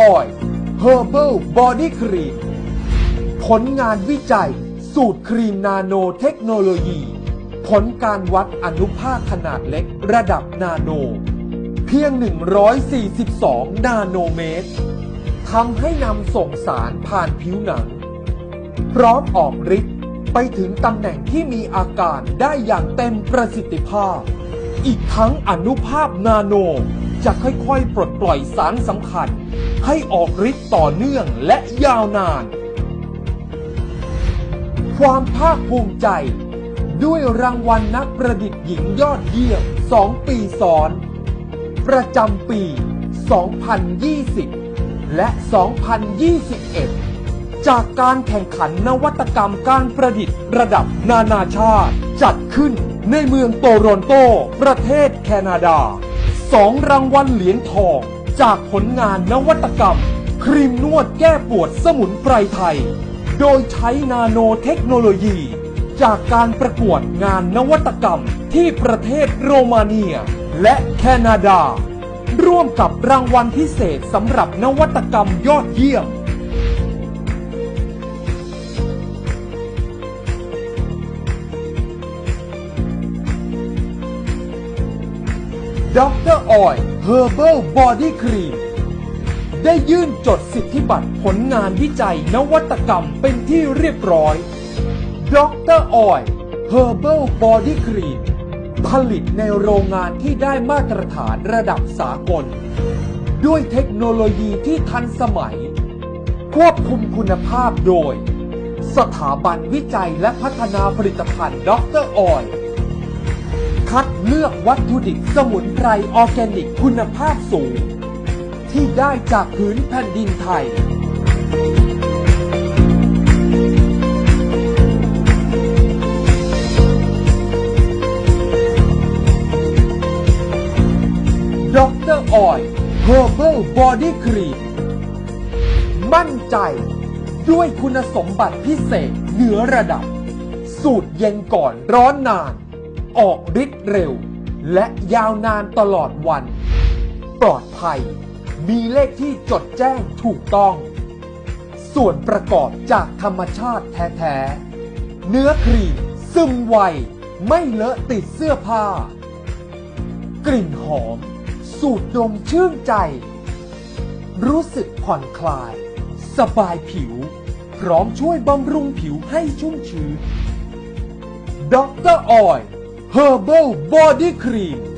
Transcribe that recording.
ออย Herbal Body Cream ผลงานวิจัย สูตรครีมนาโนเทคโนโลยี ผลการวัดอนุภาคขนาดเล็กระดับนาโน เพียง 142 นาโนเมตรทำให้นำส่งสารผ่านผิวหนัง พร้อมออกฤทธิ์ไปถึงตำแหน่งที่มีอาการได้อย่างเต็มประสิทธิภาพ อีกทั้งอนุภาพนาโน จะค่อยๆ ปลดปล่อยสารสำคัญ ให้ออกฤทธิ์ต่อเนื่องและยาวนาน ความภาคภูมิใจ ด้วยรางวัลนักประดิษฐ์หญิงยอดเยี่ยม 2 ปีซ้อน ประจำปี 2020 และ 2021 จากการแข่งขันนวัตกรรมการประดิษฐ์ระดับนานาชาติ จัดขึ้นในเมืองโตรนโต ประเทศแคนาดา สองรางวัลเหรียญทอง จากผลงานนวัตกรรม ครีมนวดแก้ปวดสมุนไพรไทย โดยใช้นาโนเทคโนโลยี จากการประกวดงานนวัตกรรมที่ประเทศโรมาเนีย และแคนาดา ร่วมกับรางวัลพิเศษสำหรับนวัตกรรมยอดเยี่ยม ด็อกเตอร์ออย Herbal Body Cream ได้ยื่นจดสิทธิบัตรผลงานวิจัยนวัตกรรมเป็นที่เรียบร้อยด็อกเตอร์ออย Herbal Body Cream ผลิตในโรงงานที่ได้มาตรฐานระดับสากล ด้วยเทคโนโลยีที่ทันสมัย ควบคุมคุณภาพโดย สถาบันวิจัยและพัฒนาผลิตภัณฑ์ด็อกเตอร์ออย คัดเลือกวัตถุดิบสมุนไพรออร์แกนิกคุณภาพสูง ที่ได้จากพื้นแผ่นดินไทย ดรออย Herbal Body Cream มั่นใจด้วยคุณสมบัติพิเศษเหนือระดับ สูตรเย็นก่อนร้อนนาน ออกฤทธิ์เร็ว และยาวนานตลอดวัน ปลอดภัย มีเลขที่จดแจ้งถูกต้อง ส่วนประกอบจากธรรมชาติแท้ๆ เนื้อครีมซึมไว ไม่เลอะติดเสื้อผ้า กลิ่นหอม สูดดมชื่นใจ รู้สึกผ่อนคลาย สบายผิว พร้อมช่วยบำรุงผิวให้ชุ่มชื้นด็อกเตอร์ออย Herbal Body Cream